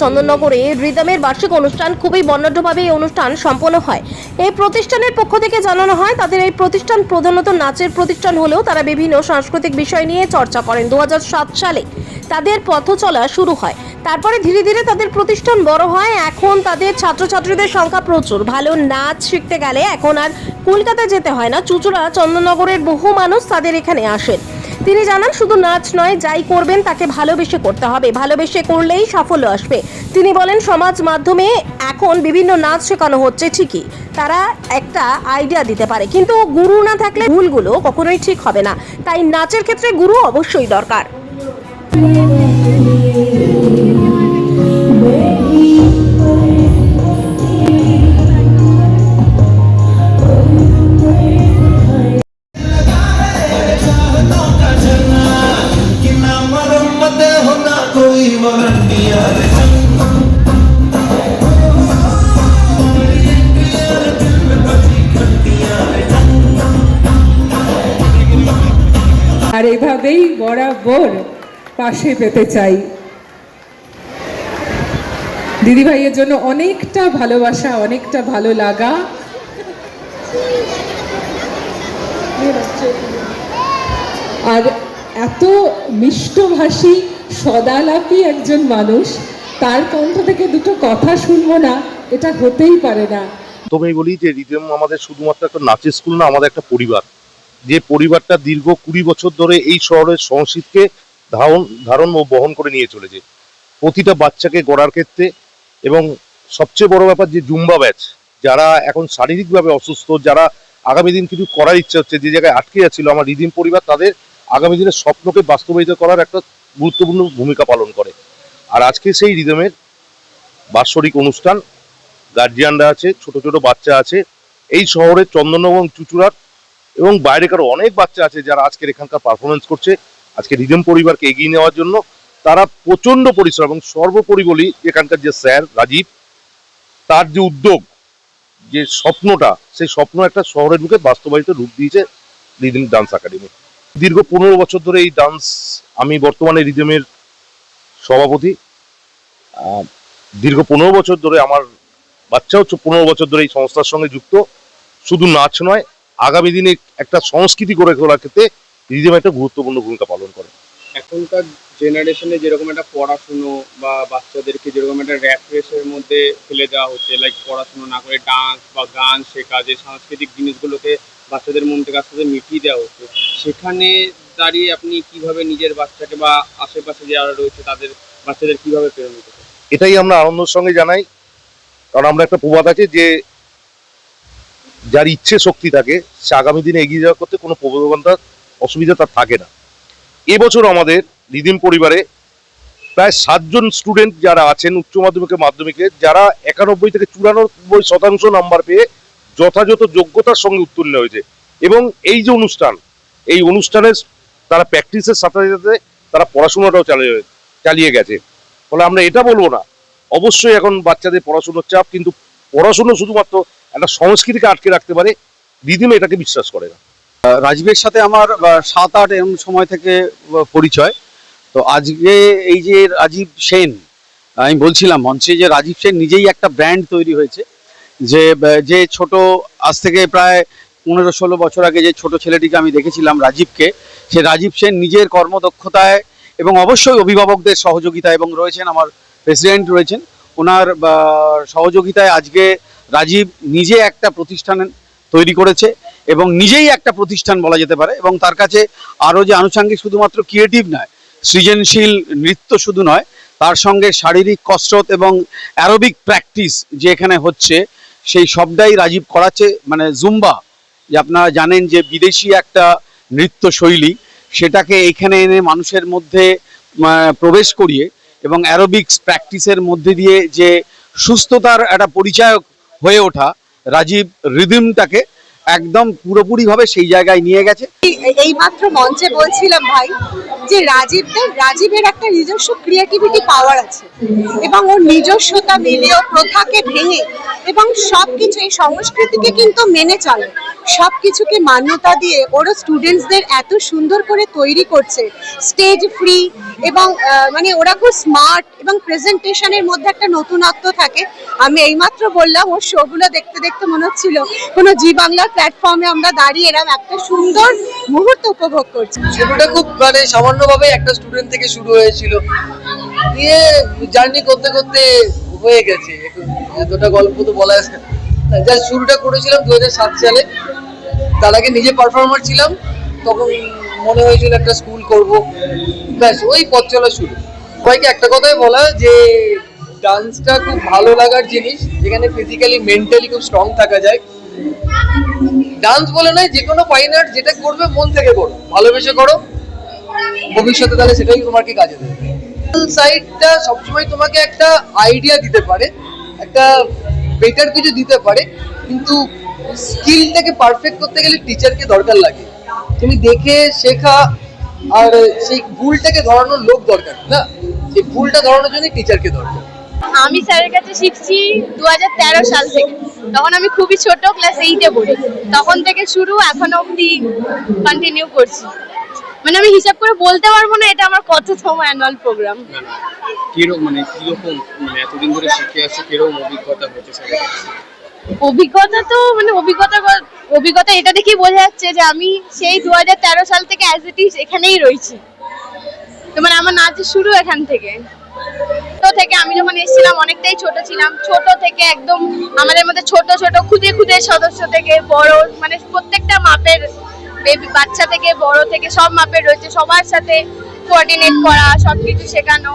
চন্দননগরে রিদমের বার্ষিক অনুষ্ঠান খুবই বর্ণাঢ্যভাবে এই অনুষ্ঠান সম্পন্ন হয়। এই প্রতিষ্ঠানের পক্ষ থেকে জানানো হয়, তাদের এই প্রতিষ্ঠান প্রধানত নাচের প্রতিষ্ঠান হলেও তারা বিভিন্ন সাংস্কৃতিক বিষয় নিয়ে চর্চা করেন। দু হাজার সাত সালে তাদের পথ চলা শুরু হয়। তারপরে ধীরে ধীরে তাদের প্রতিষ্ঠান বড় হয়। এখন তাদের ছাত্রছাত্রীদের সংখ্যা প্রচুর। ভালো নাচ শিখতে গেলে এখন আর কলকাতা যেতে হয় না। চুচুড়া, চন্দননগরের বহু মানুষ তাদের এখানে আসেন। তিনি জানান, শুধু নাচ নয়, যাই করবেন তাকে ভালোবেসে করতে হবে। ভালোবেসে করলেই সাফল্য আসবে। তিনি বলেন, সমাজ মাধ্যমে এখন বিভিন্ন নাচ শেখানো হচ্ছে ঠিকই। তারা একটা আইডিয়া দিতে পারে। কিন্তু গুরু না থাকলে ভুলগুলো কখনোই ঠিক হবে না। তাই নাচের ক্ষেত্রে গুরু অবশ্যই দরকার। আর এভাবেই বরাবর পাশে পেতে চাই। দিদিভাইয়ের জন্য অনেকটা ভালোবাসা, অনেকটা ভালো লাগা। আর এত মিষ্টভাষী, সদালাপি একজন মানুষ, তার কণ্ঠ থেকে দুটো কথা শুনব না, এটা হতেই পারে না। প্রথমেই বলি যে রিদম আমাদের শুধুমাত্র একটা নাচের স্কুল না, আমাদের একটা পরিবার। যে পরিবারটা দীর্ঘ কুড়ি বছর ধরে এই শহরের সংস্কৃতিকে ধারণ ধারণ ও বহন করে নিয়ে চলেছে। প্রতিটা বাচ্চাকে গড়ার ক্ষেত্রে এবং সবচেয়ে বড় ব্যাপার যে জুম্বা ব্যাচ, যারা এখন শারীরিকভাবে অসুস্থ, যারা আগামী দিন কিছু করার ইচ্ছা হচ্ছে, যে জায়গায় আটকে যাচ্ছিল আমার রিদিম পরিবার, তাদের আগামী দিনের স্বপ্নকে বাস্তবায়িত করার একটা গুরুত্বপূর্ণ ভূমিকা পালন করে। আর আজকে সেই রিদমের বাৎসরিক অনুষ্ঠান, গার্জিয়ানরা আছে, ছোট ছোট বাচ্চা আছে, এই শহরের চন্দননগর চুচুড়ার এবং বাইরেকারও অনেক বাচ্চা আছে যারা আজকের এখানকার পারফরমেন্স করছে। আজকে রিদম পরিবারকে এগিয়ে নেওয়ার জন্য তারা প্রচণ্ড পরিশ্রম এবং সর্বোপরি বলি এখানকার যে স্যার রাজীব, তার যে উদ্যোগ, যে স্বপ্নটা, সেই স্বপ্ন একটা শহরের মুখে বাস্তবায়িত রূপ দিয়েছে রিদম ডান্স একাডেমি। দীর্ঘ পনেরো বছর ধরে এই ডান্স আমি বর্তমানে রিদমের সভাপতি। দীর্ঘ পনেরো বছর ধরে আমার বাচ্চা হচ্ছে পনেরো বছর ধরে এই সংস্থার সঙ্গে যুক্ত। শুধু নাচ নয় আগামী দিনে একটা সংস্কৃতি গড়ে তোলার ক্ষেত্রে রিদিম একটা গুরুত্বপূর্ণ ভূমিকা পালন করে এখনকার জেনারেশনে যেরকম একটা পড়াশুনো বা বাচ্চাদেরকে যেরকম একটা র্যাপ রেসের মধ্যে ফেলে দেওয়া হচ্ছে লাইক পড়াশুনো না করে ডান্স বা গান শেখা যে সাংস্কৃতিক জিনিসগুলোকে বাচ্চাদের মন থেকে আস্তে আস্তে মিটিয়ে দেওয়া হচ্ছে সেখানে দাঁড়িয়ে আপনি কীভাবে নিজের বাচ্চাকে বা আশেপাশে যারা রয়েছে তাদের বাচ্চাদের কীভাবে প্রেরণ করতে এটাই আমরা আনন্দের সঙ্গে জানাই কারণ আমরা একটা প্রবাদ আছে যে যার ইচ্ছে শক্তি থাকে, সে আগামী দিনে এগিয়ে যাওয়া করতে কোনো প্রবণতার অসুবিধা তার থাকে না। এবছর আমাদের রিদিম পরিবারে প্রায় সাতজন স্টুডেন্ট যারা আছেন উচ্চ মাধ্যমিকে মাধ্যমিকে, যারা একানব্বই থেকে চুরানব্বই শতাংশ নাম্বার পেয়ে যথাযথ যোগ্যতার সঙ্গে উত্তীর্ণ হয়েছে। এবং এই যে অনুষ্ঠান, এই অনুষ্ঠানের তারা প্র্যাকটিসের সাথে সাথে তারা পড়াশোনাটাও চালিয়ে চালিয়ে গেছে। ফলে আমরা এটা বলব না, অবশ্যই এখন বাচ্চাদের পড়াশোনার চাপ, কিন্তু পড়াশুনো শুধুমাত্র একটা সংস্কৃতিকে আটকে রাখতে পারে রিদিম এটাকে বিশ্বাস করে না। রাজীবের সাথে আমার সাত আট এরম সময় থেকে পরিচয়। তো আজকে এই যে রাজীব সেন, আমি বলছিলাম মঞ্চে যে রাজীব সেন নিজেই একটা ব্র্যান্ড তৈরি হয়েছে, যে যে ছোট, আজ থেকে প্রায় পনেরো ষোলো বছর আগে যে ছোট ছেলেটিকে আমি দেখেছিলাম রাজীবকে, সে রাজীব সেন নিজের কর্মদক্ষতায় এবং অবশ্যই অভিভাবকদের সহযোগিতা এবং রয়েছেন, আমার প্রেসিডেন্ট রয়েছেন, ওনার সহযোগিতায় আজকে রাজীব নিজে একটা প্রতিষ্ঠান তৈরি করেছে এবং নিজেই একটা প্রতিষ্ঠান বলা যেতে পারে এবং তার কাছে আরও যে আনুষঙ্গিক শুধুমাত্র ক্রিয়েটিভ নয়, সৃজনশীল নৃত্য শুধু নয়, তার সঙ্গে শারীরিক কসরত এবং অ্যারোবিক প্র্যাকটিস যে এখানে হচ্ছে, সেই সবটাই রাজীব করাচ্ছে। মানে জুম্বা, যে আপনারা জানেন যে বিদেশি একটা নৃত্য শৈলী সেটাকে এখানে এনে মানুষের মধ্যে প্রবেশ করিয়ে এবং অ্যারোবিক্স প্র্যাকটিসের মধ্যে দিয়ে যে সুস্থতার একটা পরিচায়ক হয়ে ওঠা রাজীব রিদিমটাকে একদম পুরোপুরিভাবে সেই জায়গায় নিয়ে গেছে। এই মাত্র মঞ্চে বলছিলাম ভাই যে রাজীবদের, রাজীবের একটা নিজস্ব ক্রিয়েটিভিটি পাওয়ার আছে এবং ওর নিজস্বতা মিলিয়ে প্রথাকে ভেঙে এবং সবকিছু এই সংস্কৃতিকে কিন্তু মেনে চলে। সব কিছুকে মান্যতা দিয়ে ওরা স্টুডেন্টসদের এত সুন্দর করে তৈরি করছে। স্টেজ ফ্রি এবং মানে ওরা খুব স্মার্ট এবং প্রেজেন্টেশনের মধ্যে একটা নতুনত্ব থাকে। আমি এইমাত্র বললাম, ওর শোগুলো দেখতে দেখতে মনে হচ্ছিল, কোনো জি বাংলার প্ল্যাটফর্মে আমরা দাঁড়িয়ে এরকম একটা সুন্দর মুহূর্ত উপভোগ করছি। শুরুটা খুব মানে সামান্যভাবে একটা স্টুডেন্ট থেকে শুরু হয়েছিল। দিয়ে জার্নি করতে করতে হয়ে গেছে। এতটা গল্প তো বলা যা শুরুটা করেছিলাম দু হাজার সাত সালে। তার আগে নিজে পারফর্মার ছিলাম, তখন মনে হয়েছিল একটা স্কুল করব। ব্যাস, ওই পথ চলা শুরু। সবাইকে একটা কথাই বলা, যে ডান্সটা খুব ভালো লাগার জিনিস, যেখানে ফিজিক্যালি মেন্টালি খুব স্ট্রং থাকা যায়। ডান্স বলে নয়, যে কোনো ফাইন আর্ট যেটা করবে, মন থেকে করো। ভালোবেসে করো। ভবিষ্যতে তাহলে সেটাই তোমাকে কাজে দেবে। সাইডটা সবসময় তোমাকে একটা আইডিয়া দিতে পারে, একটা বেটার কিছু দিতে পারে, কিন্তু স্কিলটাকে পারফেক্ট করতে গেলে টিচারকে দরকার লাগে। তুমি দেখে, শেখা, আর সেই ভুলটাকে ধরানোর লোক দরকার, না? সেই ভুলটা ধরানোর জন্য টিচারকে দরকার। আমি স্যারের কাছে শিখছি দু হাজার তেরো সাল থেকে। তখন আমি খুবই ছোট ক্লাস এইটে পড়ি। তখন থেকে শুরু, এখনও অবধি কন্টিনিউ করছি। মানে আমি হিসাব করে বলতে পারব না এটা আমার কত কততম অ্যানুয়াল প্রোগ্রাম কীরকম মানে কীরকম মানে এতদিন ধরে শিখে আসছে কীরকম অভিজ্ঞতা হচ্ছে অভিজ্ঞতা তো মানে অভিজ্ঞতা অভিজ্ঞতা এটা দেখেই বোঝা যাচ্ছে যে আমি সেই দু হাজার তেরো সাল থেকে অ্যাজ ইট ইজ এখানেই রয়েছি। তো মানে আমার নাচ শুরু এখান থেকে। তো থেকে আমি যখন এসেছিলাম অনেকটাই ছোট ছিলাম। ছোট থেকে একদম আমাদের মধ্যে ছোট ছোট খুদে খুদে সদস্য থেকে বড় মানে প্রত্যেকটা মাপের বেবি বাচ্চা থেকে, বড় থেকে সব মাপের রয়েছে। সবার সাথে কোঅর্ডিনেট করা সব কিছু শেখানো।